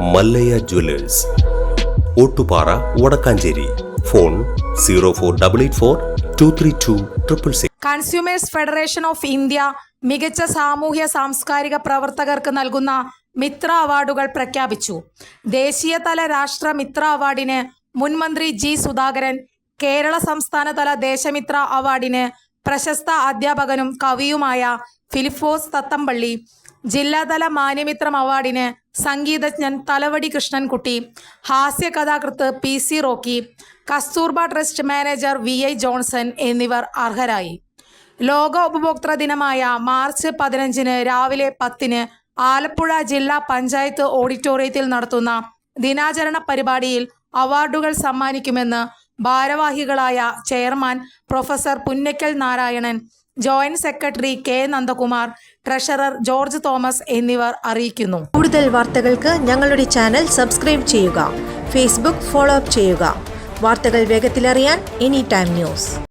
Mallayya jewellers. Ottupara Vadakkancherry. Phone zero four double eight four two three two triple six consumers federation of India മികച്ച സാമൂഹ്യ സാംസ്കാരിക പ്രവർത്തകർക്ക് നൽകുന്ന മിത്ര അവാർഡുകൾ പ്രഖ്യാപിച്ചു. ദേശീയതല രാഷ്ട്ര മിത്ര അവാർഡിന് മുൻമന്ത്രി ജി സുധാകരൻ കേരള സംസ്ഥാനതല ദേശമിത്ര അവാർഡിന് പ്രശസ്ത അധ്യാപകനും കവിയുമായ ഫിലിഫോസ് തത്തമ്പള്ളി ജില്ലാതല മാന്യമിത്രം അവാർഡിന് സംഗീതജ്ഞൻ തലവടി കൃഷ്ണൻകുട്ടി ഹാസ്യ കഥാകൃത്ത് P C Rocky Kasturba trust manager V I Johnson എന്നിവർ അർഹരായി. ലോക ഉപഭോക്തൃ ദിനമായ മാർച്ച് പതിനഞ്ചിന് രാവിലെ പത്തിന് ആലപ്പുഴ ജില്ലാ പഞ്ചായത്ത് ഓഡിറ്റോറിയത്തിൽ നടത്തുന്ന ദിനാചരണ പരിപാടിയിൽ അവാർഡുകൾ സമ്മാനിക്കുമെന്ന് ഭാരവാഹികളായ chairman professor Punnakkal Narayanan joint secretary K Nandakumar treasurer George Thomas എന്നിവർ അറിയിക്കുന്നു. കൂടുതൽ വാർത്തകൾക്ക് ഞങ്ങളുടെ ചാനൽ സബ്സ്ക്രൈബ് ചെയ്യുക ഫേസ്ബുക്ക് ഫോളോ അപ്പ് ചെയ്യുക. വാർത്തകൾ വേഗത്തിലറിയാൻ എനി ടൈം ന്യൂസ്.